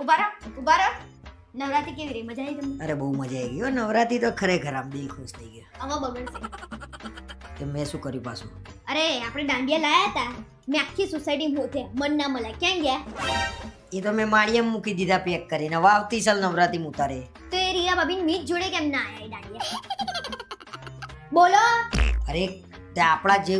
ઊભા રહો ઊભા રહો. નવરાત્રી કેવી રહી? મજા આવી તમને? અરે બહુ મજા આવી ગઈ હો. નવરાત્રી તો ખરેખર આમ દિલ ખુશ થઈ ગયો. આમાં બગડશે કે મેં શું કર્યું પાછું? અરે આપણે દાંડિયા લાયા હતા. મેં આખી સોસાયટી મોથે મન ના મળે ક્યાં ગયા? એ તો મેં માળીએમ મૂકી દીધા પેક કરીને. હવે આવતી સાલ નવરાત્રી ઉતારે. તો એ રિયા ભાભી મીત જોડે કેમ ના આયા દાંડિયા? બોલો. અરે તે આપણા જે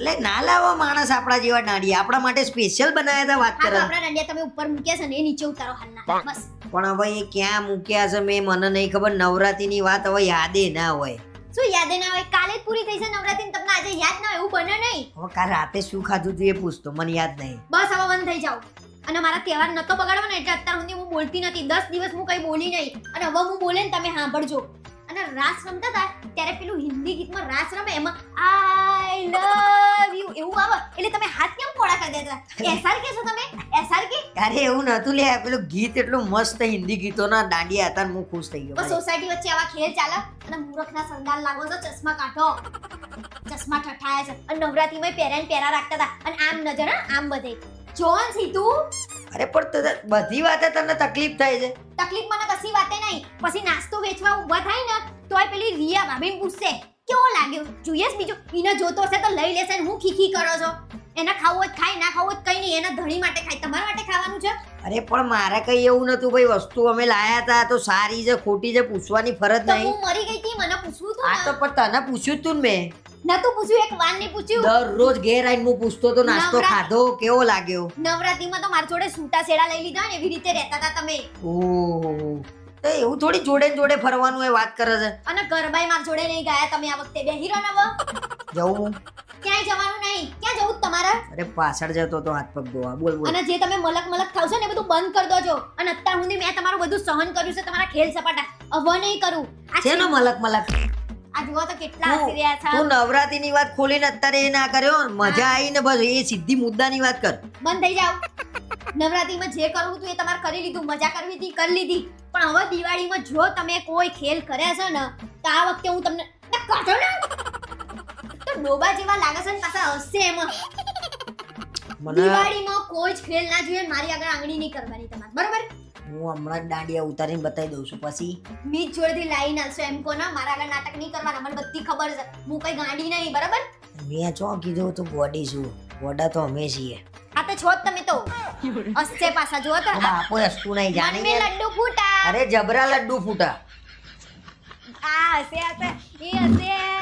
એટલે ના લાવો માણસ આપણા જેવા દાંડિયા આપણા માટે સ્પેશિયલ બનાવ્યા હતા વાત કરો. આપણા દાંડિયા તમે ઉપર મૂક્યા છે ને એ નીચે ઉતારો હાલના. બસ. પણ હવે એ ક્યાં મૂક્યા છે મેં મને નહીં ખબર નવરાત્રીની વાત હવે યાદે ના હોય. શું યાદ ના હોય? કાલે જ પૂરી થઈ છે નવરાત્રી ને તમને આજે યાદ ના હોય એવું બને નહીં. હવે કાલ રાતે શું ખાધું હતું એ પૂછતો મને યાદ નહીં. બસ હવે બંધ થઈ જાઓ. અને મારા તહેવાર નતો બગાડવો ને એટલે અત્યાર સુધી હું બોલતી નથી. દસ દિવસ હું કઈ બોલી નહીં. અને હવે હું બોલે ને તમે સાંભળજો. અને રાસ રમતા હતા ત્યારે પેલું હિન્દી ગીતમાં રાસ રમે એમાં આઈ લવ યુ એવું આવે એટલે તમે હાથ કેમ કોળા કરી દેતા. એસઆર કે છો તમે? એસઆર કે? અરે એવું નતું લે પેલું ગીત એટલું મસ્ત હિન્દી ગીતોના દાંડિયા હતા હું ખુશ થઈ ગયો બસ સોસાયટી વચ્ચે આવા ખેલ ચાલે અને મૂર્ખના સંદાલ લાગો છો ચશ્મા કાઢો. ચશ્મા ઠઠાયા છે. અને નવરાત્રીમાં પહેર્યા પહેરા રાખતા હતા. અને આમ નજર આમ બધે. જોન સીધું અરે પણ બધી વાતે તમને તકલીફ થાય છે. તકલીફ મને કશી વાતે નહીં. પછી નાસ્તો વેચવા ઊભા થાય ને તોય પેલી રિયા ભાભીને પૂછશે કેવો લાગ્યો? જોઈએ બીજો. એને જોતો હશે તો લઈ લેશે હું ખીખી કરો છો. એને ખાવું હોય ખાય ના ખાવું હોય કઈ નહીં એના ધણી માટે ખાય. તમારા માટે ખાવાનું છે? અરે પણ મારે કઈ એવું નતું ભાઈ વસ્તુ અમે લાયા હતા તો સારી છે ખોટી છે પૂછવાની ફરજ તો નહીં. હું મરી ગઈ હતી મને પૂછવું આ તો પણ તને પૂછ્યું જ તું ને મેં. ને નતું પૂછ્યું એક વાર નહીં પૂછ્યું. દરરોજ ઘેર આવીને હું પૂછતો તો નાસ્તો નવરા- ખાધો કેવો લાગ્યો? નવરાત્રીમાં તો મારી જોડે સૂટા સેડા લઈ લીધા ને એવી રીતે રહેતા હતા તમે. ઓહો. તો એવું થોડી જોડે ને જોડે ફરવાનું એ વાત કરે છે. અને ગરબાય મારી જોડે નહીં ગયા તમે આ વખતે બે હીરો નવ. જવું. તમારે? અરે પાછળ જતો તો હાથ પગ ધોવા. બોલ બોલ. અને જે તમે મલક મલક થાવ છો ને બધું બંધ કરી દોજો. અને અત્યાર સુધી મેં તમારું બધું સહન કર્યું છે તમારા ખેલ સપાટા. હવે નહીં કરું. આ મલક મલક? આ જુઓ તો કેટલા હસી રહ્યા છે. તું નવરાત્રીની વાત ખોલીને અત્યારે એ ના કર્યો? મજા આવી ને બસ એ સીધી મુદ્દાની વાત કર. બંધ થઈ જાવ નવરાત્રીમાં જે કરવું હતું એ તમારે કરી લીધું મજા કરવી હતી કરી લીધી. પણ હવે દિવાળીમાં જો તમે કોઈ ખેલ કર્યા છે ને તો આ વખતે હું તમને કાઢો ને. તો ડોબા જેવા લાગે છે ને પાછા હશે એમાં. મને દિવાળીમાં કોઈ જ ખેલ ના જોઈએ મારી આગળ આંગળી નહીં કરવાની તમારે બરાબર? હું હમણાં દાંડિયા ઉતારીને બતાવી દઉં છું પછી. મીત જોડેથી લાઈન આલશો એમ કો ના મારા આગળ નાટક નહીં કરવાના મને બધી ખબર છે. હું કઈ ગાંડી નહીં બરાબર? મેં ચો કીધું તું ગોડી છું. ગોડા તો અમે છીએ. આ તો છો જ તમે તો. અસ્તે પાછા જો તો. બાપો અસ્તુ નહીં જાણે મે લડ્ડુ ફૂટા. અરે જબરા લડ્ડુ ફૂટા. આ હશે હશે એ હશે.